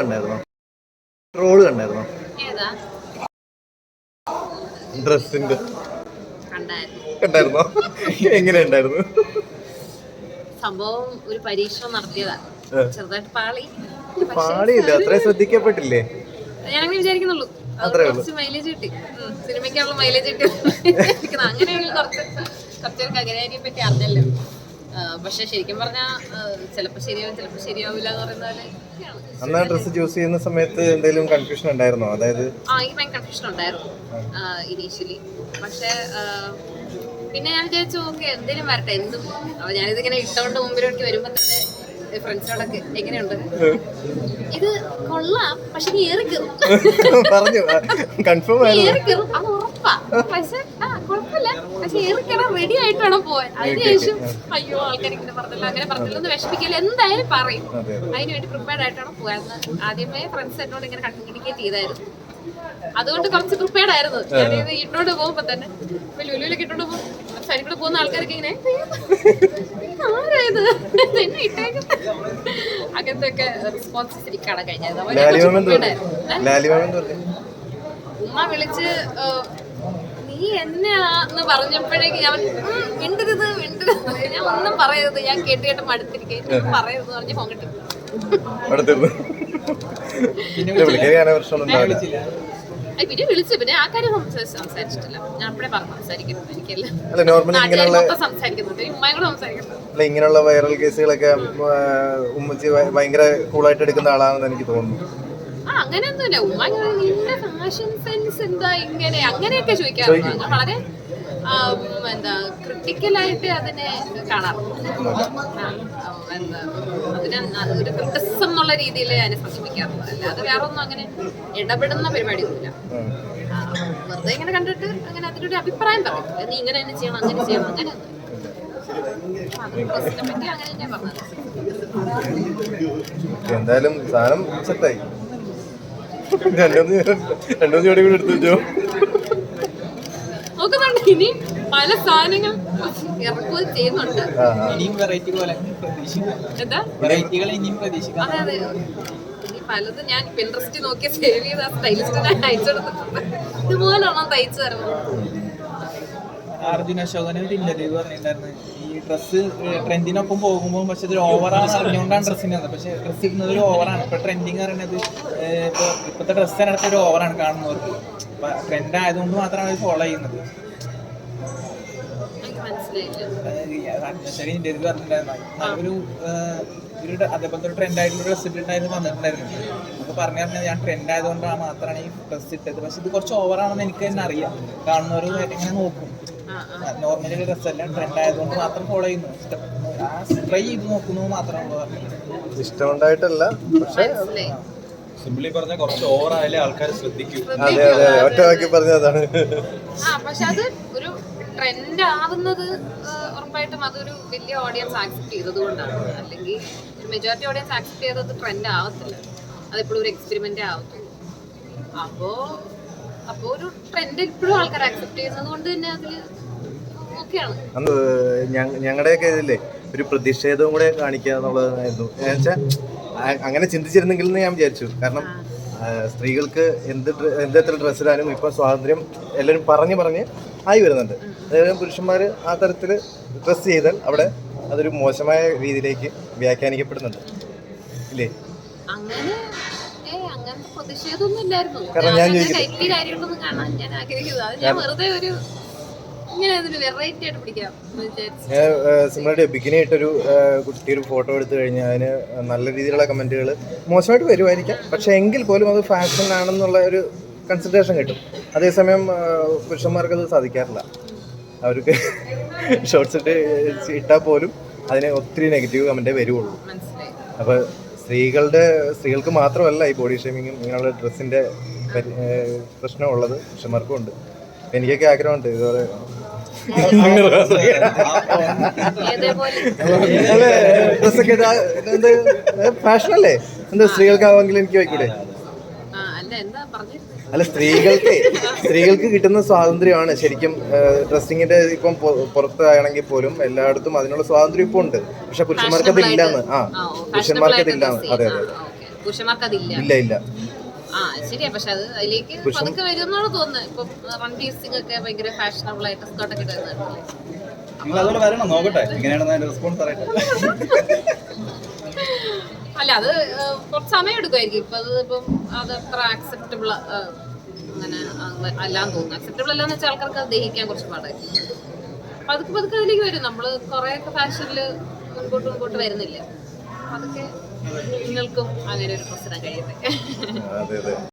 കണ്ടായിരുന്നോ? ട്രോൾ കണ്ടായിരുന്നോ? ഡ്രസ്സിന്റെ. കണ്ടായിരുന്നു. എങ്ങനെ ഉണ്ടായിരുന്നു സംഭവം ഒരു പരീക്ഷണം നടത്തിയതാ. ഏ. ചെറുതായിട്ട് പാളി. പാടിയില്ല അത്രയും ശ്രദ്ധിക്കപ്പെട്ടില്ലേ? ഞാനങ്ങനെ വിചാരിക്കുന്നുള്ളൂ. കുറച്ച് മൈലേജ് കിട്ടി. ഉം, സിനിമയ്ക്കുള്ള മൈലേജ് കിട്ടി. അങ്ങനെയുള്ള കുറച്ച് കുറച്ചൊരു കകരാരിയെ പറ്റി അറിഞ്ഞല്ലോ. പക്ഷെ ശരിക്കും പറഞ്ഞാൽ ചിലപ്പോൾ ശരിയാവും ചിലപ്പോൾ ശരിയാവില്ല എന്ന് പറയുന്നത് അന്ന് ഡ്രസ് ചൂസ് ചെയ്യുന്ന സമയത്ത് എന്തെങ്കിലും കൺഫ്യൂഷൻ ഉണ്ടായിരുന്നോ? അതായത് ആ എനിക്ക് ഭയങ്കര കൺഫ്യൂഷൻ ഉണ്ടായിരുന്നു ഇനീഷ്യലി പക്ഷേ പിന്നെ ഞാൻ വിചാരിച്ചു ഓക്കെ എന്തെങ്കിലും വരട്ടെ എന്തും. അപ്പൊ ഞാനിതിങ്ങനെ ഇട്ടോണ്ട് മുമ്പിലോട്ട് വരുമ്പോ തന്നെ ഫ്രണ്ട്സിനോടൊക്കെ എങ്ങനെയുണ്ട്? ഇത് കൊള്ളാം പക്ഷെ ഏറി കയറും പറഞ്ഞു. കൺഫേം ഏറി കയറും അത് ഉറപ്പാ. പക്ഷെ ആ പക്ഷെ ഏറി കയറാൻ റെഡി ആയിട്ട് വേണം പോവാൻ. അതിനുശേഷം അയ്യോ ആൾക്കാർ ഇങ്ങനെ പറഞ്ഞല്ലോ അങ്ങനെ പറഞ്ഞല്ലോ എന്ന് വിഷമിക്കില്ല എന്തായാലും പറയും. അതിനുവേണ്ടി അതിന് വേണ്ടി പ്രിപ്പയർഡ് ആയിട്ടാണ് പോയത് ആദ്യമേ ഫ്രണ്ട്സ് എന്നോട് ഇങ്ങനെ കമ്മ്യൂണിക്കേറ്റ് ചെയ്തായിരുന്നു. അതുകൊണ്ട് കുറച്ച് പ്രിപ്പയർഡ് ആയിരുന്നു. ഞാനിത് ഇട്ടോണ്ട് പോകുമ്പോ തന്നെ ഇപ്പൊ ലുലുവിലൊക്കെ ഇട്ടോണ്ട് പോകും സൈഡിൽ പോകുന്ന ആൾക്കാർക്ക് ഇങ്ങനെ ആരായത് എന്നെ ഇട്ടേക്കും അങ്ങനത്തെ ഒക്കെ റെസ്പോൺസസ് എനിക്ക് കാണാൻ കഴിഞ്ഞത് ഉമ്മ വിളിച്ച് നീ എന്നെയാന്ന് പറഞ്ഞപ്പോഴേക്ക് ഞാൻ മിണ്ടരുത് മിണ്ടരുത്. ഞാൻ ഒന്നും പറയരുത്. ഞാൻ കേട്ട് കേട്ട് മടുത്തിരിക്കും പറയരുത് പറഞ്ഞ് ഫോൺ കിട്ടി പിന്നെ വിളിച്ചു. പിന്നെ ആ കാര്യം സംസാരിച്ച് സംസാരിച്ചിട്ടില്ല. ഞാൻ അപ്പഴേ പറഞ്ഞു സംസാരിക്കുന്നു എനിക്കല്ല. ഈ ഉമ്മയും കൂടെ സംസാരിക്കുന്നു അല്ല ഇങ്ങനെയുള്ള വൈറൽ കേസുകളൊക്കെ ഉമ്മച്ചി ഭയങ്കര കൂളായിട്ട് എടുക്കുന്ന ആളാണെന്ന് എനിക്ക് തോന്നുന്നു. ആ അങ്ങനെയൊന്നുമില്ല. ഉമ്മ നിന്റെ ഫാഷൻ സെൻസ് എന്താ ഇങ്ങനെ അങ്ങനെയൊക്കെ ചോദിക്കാറുണ്ട്. വളരെ എന്താ ക്രിട്ടിക്കലായിട്ട് അതിനെ കാണാറുണ്ട്. എന്താ അതിനെ ഒരു ക്രിട്ടിസം എന്നുള്ള രീതിയിൽ അതിനെ സമീപിക്കാറുണ്ട് അല്ലാതെ വേറെ ഒന്നും അങ്ങനെ ഇടപെടുന്ന പരിപാടിയൊന്നുമില്ല. വെറുതെ ഇങ്ങനെ കണ്ടിട്ട് അങ്ങനെ അതിനൊരു അഭിപ്രായം പറയും. നീ ഇങ്ങനെ തന്നെ ചെയ്യണം അങ്ങനെ ചെയ്യണം അങ്ങനെ എന്തായാലും സാധനം സെറ്റായി രണ്ടുമൂന്ന് രണ്ടുമൂന്ന് ജോഡി കൂടി എടുത്തു വെച്ചോ. നോക്കുന്നുണ്ട് ഇനി പല സാധനങ്ങൾ ഇറക്കുകയും ചെയ്യുന്നുണ്ട്. ഇനിയും വെറൈറ്റി പോലെ എന്താ? വെറൈറ്റികൾ ഇനിയും പ്രതീക്ഷിക്കാം. അതെ അതെ. പലതും ഞാൻ പിൻട്രസ്റ്റ് നോക്കി സേവ് ചെയ്ത് ആ സ്റ്റൈലിസ്റ്റിനെ അയച്ചു കൊടുത്തിട്ടുണ്ട് ഇതുപോലെയാണോ തയ്ച്ചു തരുന്നത്? അർജുന അശോകന് ഒരു ഇന്റർവ്യൂ പറഞ്ഞിട്ടുണ്ടായിരുന്നു. ഈ ഡ്രസ്സ് ട്രെൻഡിനൊപ്പം പോകുമ്പോൾ പക്ഷെ ഇതൊരു ഓവറാണ് അറിഞ്ഞുകൊണ്ടാണ് ഡ്രസ്സിന് വന്നത് പക്ഷെ ഡ്രസ്സ് ഇടുന്നത് ഒരു ഓവറാണ് ഇപ്പൊ ട്രെൻഡിങ് പറയുന്നത് ഇപ്പൊ ഇപ്പോഴത്തെ ഡ്രസ്സ് അടുത്ത ഒരു ഓവറാണ് കാണുന്നവർക്ക്. ട്രെൻഡ് ആയതുകൊണ്ട് മാത്രമാണ് ഇത് ഫോളോ ചെയ്യുന്നത്. അർജുന ഇന്റർവ്യൂ പറഞ്ഞിട്ടുണ്ടായിരുന്നു. നല്ലൊരു ഒരു ഡ- അതേപോലത്തെ ഒരു ട്രെൻഡ് ആയിട്ടുള്ള ഡ്രസ്സ് ഇട്ടിട്ടായിരുന്നു വന്നിട്ടുണ്ടായിരുന്നു. അപ്പൊ പറഞ്ഞു പറഞ്ഞാൽ ഞാൻ ട്രെൻഡ് ആയതുകൊണ്ടാണ് മാത്രമാണ് ഈ ഡ്രസ്സ് ഇട്ടത്. പക്ഷെ ഇത് കുറച്ച് ഓവർ ആണെന്ന് എനിക്ക് തന്നെ അറിയാം. കാണുന്നവർ ഇങ്ങനെ നോക്കും. ആ ഒരു നോർമലി ഡ്രസ് അല്ല ട്രെൻഡ് ആയതുകൊണ്ട് മാത്രം ഫോളോ ചെയ്യുന്നു. ആ ട്രൈ ചെയ്ത് നോക്കുന്നു മാത്രമാണ് പറഞ്ഞത്. ഇഷ്ടമുണ്ടായിട്ടല്ല പക്ഷെ പറഞ്ഞ കുറച്ച് ഓവർ ആയാലേ ആൾക്കാർ ശ്രദ്ധിക്കും. അതെ അതെ ഒറ്റ വാക്കി പറഞ്ഞതാണ്. ആ പക്ഷെ അത് ഒരു ട്രെൻഡ് ആവുന്നത് ഉറപ്പായിട്ടും അതൊരു വലിയ ഓഡിയൻസ് ആക്സെപ്റ്റ് ചെയ്തത് കൊണ്ടാണ് അല്ലെങ്കിൽ ഒരു മെജോറിറ്റി ഓഡിയൻസ് ആക്സെപ്റ്റ് ചെയ്തത് ട്രെൻഡ് ആവത്തില്ല അതെപ്പോഴും ഒരു എക്സ്പെരിമെന്റ് ആവത്തുള്ളൂ. അപ്പോ അപ്പോ ഒരു ട്രെൻഡ് ഇപ്പോഴും ആൾക്കാർ ആക്സെപ്റ്റ് ചെയ്യുന്നത് കൊണ്ട് തന്നെ അതിൽ ഞങ്ങളുടെയൊക്കെ ഇതില്ലേ ഒരു പ്രതിഷേധവും കൂടെ കാണിക്കുക എന്നുള്ളതായിരുന്നു. എന്നുവെച്ചാൽ അങ്ങനെ ചിന്തിച്ചിരുന്നെങ്കിൽ എന്ന് ഞാൻ വിചാരിച്ചു. കാരണം സ്ത്രീകൾക്ക് എന്ത് എന്തെത്ര ഡ്രസ്സിലാലും ഇപ്പൊ സ്വാതന്ത്ര്യം എല്ലാവരും പറഞ്ഞു പറഞ്ഞ് ആയി വരുന്നുണ്ട്. അതായത് പുരുഷന്മാർ ആ തരത്തിൽ ഡ്രസ്സ് ചെയ്താൽ അവിടെ അതൊരു മോശമായ രീതിയിലേക്ക് വ്യാഖ്യാനിക്കപ്പെടുന്നുണ്ട്. ഇല്ലേ? കാരണം ഞാൻ ബിക്കിനി ഇട്ടൊരു കുട്ടി ഒരു ഫോട്ടോ എടുത്തു കഴിഞ്ഞാൽ അതിന് നല്ല രീതിയിലുള്ള കമന്റുകൾ മോശമായിട്ട് വരുമായിരിക്കാം. പക്ഷേ എങ്കിൽ പോലും അത് ഫാഷൻ ആണെന്നുള്ള ഒരു കൺസിഡറേഷൻ കിട്ടും. അതേസമയം പുരുഷന്മാർക്ക് അത് സാധിക്കാറില്ല. അവർക്ക് ഷോർട്സ് ഇട്ട് ഇട്ടാൽ പോലും അതിന് ഒത്തിരി നെഗറ്റീവ് കമന്റേ വരുള്ളൂ അപ്പോൾ സ്ത്രീകളുടെ സ്ത്രീകൾക്ക് മാത്രമല്ല ഈ ബോഡി ഷേമിങ്ങും ഇങ്ങനെയുള്ള ഡ്രസ്സിന്റെ പ്രശ്നമുള്ളത് പുരുഷന്മാർക്കും ഉണ്ട്. എനിക്കൊക്കെ ആഗ്രഹമുണ്ട് ഇതുപോലെ. ഫാഷനല്ലേ ഡ്രസ്സൊക്കെ എന്താ സ്ത്രീകൾക്കാവെങ്കിലും എനിക്ക് വയ്ക്കൂടെ? എന്താ അല്ല സ്ത്രീകൾക്ക് സ്ത്രീകൾക്ക് കിട്ടുന്ന സ്വാതന്ത്ര്യമാണ്. ശരിക്കും ഡ്രസ്സിങ്ങിന്റെ ഇപ്പം പുറത്താണെങ്കിൽ പോലും എല്ലായിടത്തും അതിനുള്ള സ്വാതന്ത്ര്യം ഇപ്പൊ ഉണ്ട്. പക്ഷെ പുരുഷന്മാർക്ക് അതില്ലാന്ന് ആ പുരുഷന്മാർക്ക് അത് fashionable ഇല്ലാന്ന്. ആയിട്ട് അതെ അതെ. പുരുഷന്മാർക്ക് അതില്ല ഇല്ല. ഇല്ല ആ ശരിയാ. പക്ഷെ അത് അതിലേക്ക് പതുക്കെ തോന്നുന്നു തോന്നുന്നത്. ഇപ്പം റൺ സിംഗ് ഒക്കെ ഭയങ്കര ഫാഷനബിൾ ആയിട്ട് സ്കോട്ടൊക്കെ ഇടുന്നുണ്ടല്ലേ നിങ്ങൾ അതുപോലെ വരണം നോക്കട്ടെ. എങ്ങനെയാണെന്ന് റെസ്പോൺസ് അറിയട്ടെ. അല്ല അത് കുറച്ച് സമയം എടുക്കുമായിരിക്കും. ഇപ്പൊ അത് ഇപ്പം അത് അത്ര ആക്സെപ്റ്റബിൾ അങ്ങനെ അല്ലാന്ന് തോന്നുന്നു. ആക്സെപ്റ്റബിൾ അല്ലാന്ന് വെച്ചാൽ ആൾക്കാർക്ക് അത് ദഹിക്കാൻ കുറച്ച് പാടായിരിക്കും പതുക്കെ പതുക്കെ അതിലേക്ക് വരും. നമ്മൾ കുറെ ഒക്കെ ഫാഷനിൽ മുൻപോട്ട് മുൻപോട്ട് വരുന്നില്ല? അതൊക്കെ നിങ്ങൾക്കും അങ്ങനെ ഒരു പ്രശ്നം കഴിയട്ടെ